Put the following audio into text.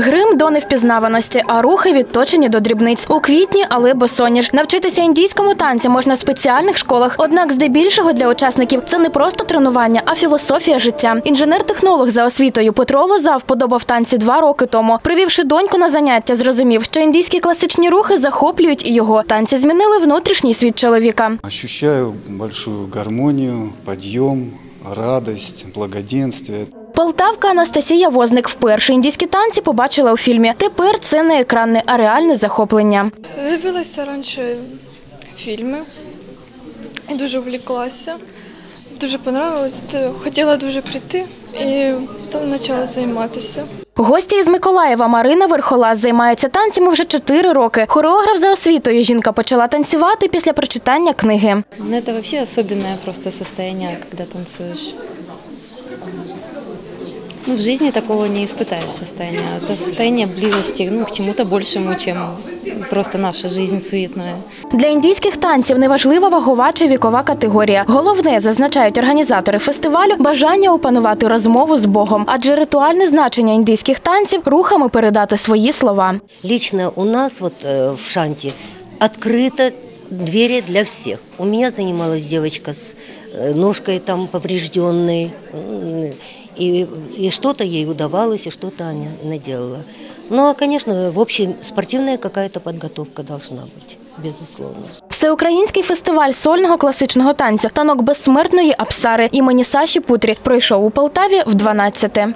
Грим до невпізнаваності, а рухи відточені до дрібниць. У квітні, але босоніж. Навчитися індійському танцю можна в спеціальних школах. Однак, здебільшого для учасників це не просто тренування, а філософія життя. Інженер-технолог за освітою Петро Лоза вподобав танці два роки тому. Привівши доньку на заняття, зрозумів, що індійські класичні рухи захоплюють і його. Танці змінили внутрішній світ чоловіка. Ощущаю большую гармонию, подъем, радость, благоденствие. Полтавка Анастасія Возник вперше індійські танці побачила у фільмі. Тепер це не екранне, а реальне захоплення. Дивилася раніше фільми і дуже увліклася. Дуже понравилось, хотіла дуже прийти і там почала займатися. Гостя із Миколаєва Марина Верхолаз займається танцями вже 4 роки. Хореограф за освітою жінка почала танцювати після прочитання книги. Ну, это вообще особенное просто состояние, когда танцуешь. Ну, в жизни такого не испытаешь состояния. Это состояние близости ну, к чему-то большему, чем просто наша жизнь суетная. Для індійських танців неважлива вагова чи вікова категорія. Головне, зазначають організатори фестивалю, бажання опанувати розмову з Богом, адже ритуальне значення індійських танців рухами передати свої слова. Лично у нас вот э, в Шанте открыты двери для всех. У меня занималась девочка с э, ножкой там поврежденной, м, и, и что-то ей удавалось, и что-то она наделала. Ну, а, конечно, в общем, спортивная какая-то подготовка должна быть, безусловно. Всеукраїнський фестиваль сольного класичного танцю танок безсмертної Апсари імені Саші Путрі пройшов у Полтаві в 12-те.